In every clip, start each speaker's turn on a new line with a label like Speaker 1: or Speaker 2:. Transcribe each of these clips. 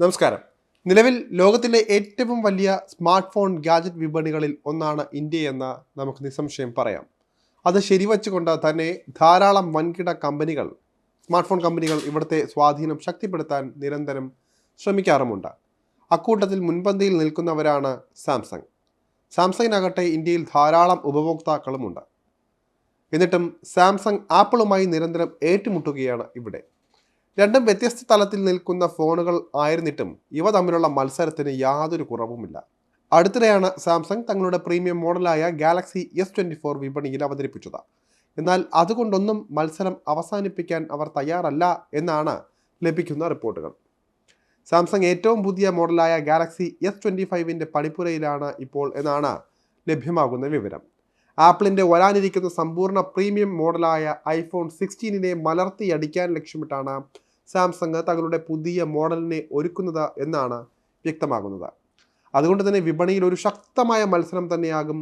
Speaker 1: നമസ്കാരം. നിലവിൽ ലോകത്തിലെ ഏറ്റവും വലിയ സ്മാർട്ട് ഫോൺ ഗാജറ്റ് വിപണികളിൽ ഒന്നാണ് ഇന്ത്യ എന്ന് നമുക്ക് നിസ്സംശയം പറയാം. അത് ശരിവച്ചുകൊണ്ട് തന്നെ ധാരാളം വൻകിട കമ്പനികൾ സ്മാർട്ട് ഫോൺ കമ്പനികൾ ഇവിടുത്തെ സ്വാധീനം ശക്തിപ്പെടുത്താൻ നിരന്തരം ശ്രമിക്കാറുമുണ്ട്. അക്കൂട്ടത്തിൽ മുൻപന്തിയിൽ നിൽക്കുന്നവരാണ് സാംസങ്. സാംസങ്ങിനാകട്ടെ ഇന്ത്യയിൽ ധാരാളം ഉപഭോക്താക്കളുമുണ്ട്. എന്നിട്ടും സാംസങ് ആപ്പിളുമായി നിരന്തരം ഏറ്റുമുട്ടുകയാണ് ഇവിടെ. രണ്ടും വ്യത്യസ്ത തലത്തിൽ നിൽക്കുന്ന ഫോണുകൾ ആയിരുന്നിട്ടും ഇവ തമ്മിലുള്ള മത്സരത്തിന് യാതൊരു കുറവുമില്ല. അടുത്തിടെയാണ് സാംസങ് തങ്ങളുടെ പ്രീമിയം മോഡലായ ഗാലക്സി എസ് ട്വന്റി ഫോർ വിപണിയിൽ അവതരിപ്പിച്ചത്. എന്നാൽ അതുകൊണ്ടൊന്നും മത്സരം അവസാനിപ്പിക്കാൻ അവർ തയ്യാറല്ല എന്നാണ് ലഭിക്കുന്ന റിപ്പോർട്ടുകൾ. സാംസങ് ഏറ്റവും പുതിയ മോഡലായ ഗാലക്സി എസ് ട്വന്റി ഫൈവിന്റെ പണിപ്പുരയിലാണ് ഇപ്പോൾ എന്നാണ് ലഭ്യമാകുന്ന വിവരം. ആപ്പിളിന്റെ വരാനിരിക്കുന്ന സമ്പൂർണ പ്രീമിയം മോഡലായ ഐഫോൺ സിക്സ്റ്റീനിനെ മലർത്തിയടിക്കാൻ ലക്ഷ്യമിട്ടാണ് സാംസങ് തങ്ങളുടെ പുതിയ മോഡലിനെ ഒരുക്കുന്നത് എന്നാണ് വ്യക്തമാകുന്നത്. അതുകൊണ്ട് തന്നെ വിപണിയിൽ ഒരു ശക്തമായ മത്സരം തന്നെയാകും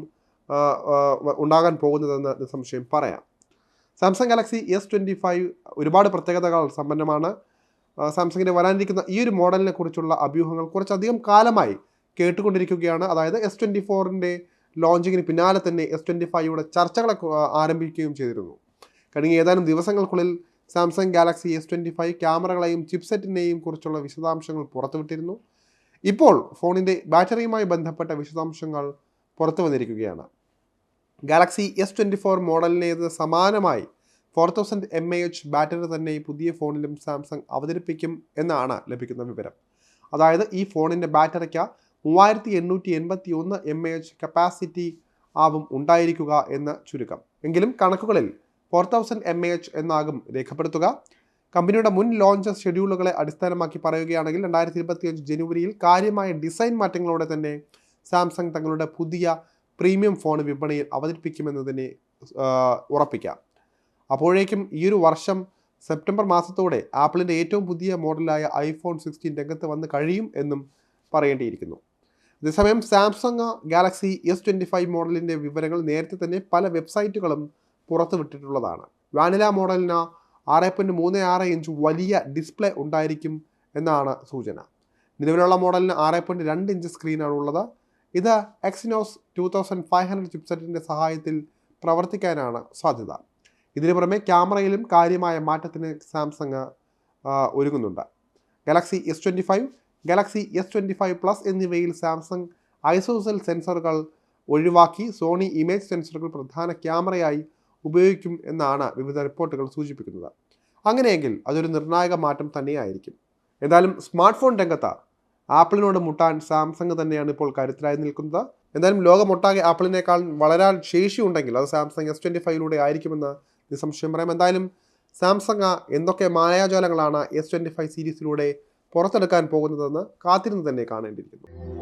Speaker 1: ഉണ്ടാകാൻ പോകുന്നതെന്ന് നിസ്സംശയം പറയാം. Samsung Galaxy S twenty five ഒരുപാട് പ്രത്യേകതകൾ സമ്പന്നമാണ്. സാംസങ്ങിന്റെ വരാനിരിക്കുന്ന ഈ ഒരു മോഡലിനെ കുറിച്ചുള്ള അഭ്യൂഹങ്ങൾ കുറച്ചധികം കാലമായി കേട്ടുകൊണ്ടിരിക്കുകയാണ്. അതായത് എസ് ട്വന്റി ഫോറിന്റെ ലോഞ്ചിങ്ങിന് പിന്നാലെ തന്നെ എസ് ട്വന്റി ഫൈവയുടെ ചർച്ചകളെ ആരംഭിക്കുകയും ചെയ്തിരുന്നു. കഴിഞ്ഞ ഏതാനും ദിവസങ്ങൾക്കുള്ളിൽ Samsung Galaxy S twenty five ക്യാമറകളെയും ചിപ്സെറ്റിനെയും കുറിച്ചുള്ള വിശദാംശങ്ങൾ പുറത്തുവിട്ടിരുന്നു. ഇപ്പോൾ ഫോണിന്റെ ബാറ്ററിയുമായി ബന്ധപ്പെട്ട വിശദാംശങ്ങൾ പുറത്തു വന്നിരിക്കുകയാണ്. ഗാലക്സി എസ് ട്വന്റി ഫോർ മോഡലിനേത് സമാനമായി four thousand M A H battery തന്നെ പുതിയ ഫോണിലും സാംസങ് അവതരിപ്പിക്കും എന്നാണ് ലഭിക്കുന്ന വിവരം. അതായത് ഈ ഫോണിന്റെ ബാറ്ററിക്ക് മൂവായിരത്തി എണ്ണൂറ്റി എൺപത്തി ഒന്ന് എം എ എച്ച് കപ്പാസിറ്റി ആവും ഉണ്ടായിരിക്കുക എന്ന് ചുരുക്കം. എങ്കിലും കണക്കുകളിൽ four thousand M A H എന്നാകും രേഖപ്പെടുത്തുക. കമ്പനിയുടെ മുൻ ലോഞ്ച് ഷെഡ്യൂളുകളെ അടിസ്ഥാനമാക്കി പറയുകയാണെങ്കിൽ രണ്ടായിരത്തി ഇരുപത്തിയഞ്ച് ജനുവരിയിൽ കാര്യമായ ഡിസൈൻ മാറ്റങ്ങളോടെ തന്നെ സാംസങ് തങ്ങളുടെ പുതിയ പ്രീമിയം ഫോൺ വിപണിയിൽ അവതരിപ്പിക്കുമെന്നതിനെ ഉറപ്പിക്കാം. അപ്പോഴേക്കും ഈ ഒരു വർഷം സെപ്റ്റംബർ മാസത്തോടെ ആപ്പിളിന്റെ ഏറ്റവും പുതിയ മോഡലായ ഐഫോൺ സിക്സ്റ്റീൻ രംഗത്ത് വന്ന് കഴിയും എന്നും പറയേണ്ടിയിരിക്കുന്നു. അതേസമയം Samsung Galaxy S twenty five മോഡലിന്റെ വിവരങ്ങൾ നേരത്തെ തന്നെ പല വെബ്സൈറ്റുകളും പുറത്തുവിട്ടിട്ടുള്ളതാണ് വാനില മോഡലിന് ആറ് പോയിന്റ് മൂന്ന് ആറ് ഇഞ്ച് വലിയ ഡിസ്പ്ലേ ഉണ്ടായിരിക്കും എന്നാണ് സൂചന. നിലവിലുള്ള മോഡലിന് ആറ് പോയിന്റ് രണ്ട് ഇഞ്ച് സ്ക്രീനാണ് ഉള്ളത്. ഇത് Exynos two thousand five hundred ചിപ്സെറ്റിന്റെ സഹായത്തിൽ പ്രവർത്തിക്കാനാണ് സാധ്യത. ഇതിനു പുറമെ ക്യാമറയിലും കാര്യമായ മാറ്റത്തിന് Samsung ഒരുങ്ങുന്നുണ്ട് Galaxy S twenty five Galaxy S twenty five plus എന്നിവയിൽ സാംസങ് ഐസോസെൽ സെൻസറുകൾ ഒഴിവാക്കി സോണി ഇമേജ് സെൻസറുകൾ പ്രധാന ക്യാമറയായി ഉപയോഗിക്കും എന്നാണ് വിവിധ റിപ്പോർട്ടുകൾ സൂചിപ്പിക്കുന്നത്. അങ്ങനെയെങ്കിൽ അതൊരു നിർണായക മാറ്റം തന്നെയായിരിക്കും. എന്തായാലും സ്മാർട്ട് ഫോൺ രംഗത്ത് ആപ്പിളിനോട് മുട്ടാൻ സാംസങ് തന്നെയാണ് ഇപ്പോൾ കരുത്തരായി നിൽക്കുന്നത്. എന്തായാലും ലോകമൊട്ടാകെ ആപ്പിളിനേക്കാൾ വളരാൻ ശേഷിയുണ്ടെങ്കിൽ അത് സാംസങ് എസ് ട്വന്റി ഫൈവിലൂടെ ആയിരിക്കുമെന്ന് നിസ്സംശയം പറയാം. എന്തായാലും സാംസങ് എന്തൊക്കെ മായാജാലങ്ങളാണ് എസ് ട്വന്റി ഫൈവ് സീരീസിലൂടെ പുറത്തെടുക്കാൻ പോകുന്നതെന്ന് കാത്തിരുന്ന് തന്നെ കാണേണ്ടിയിരിക്കുന്നു.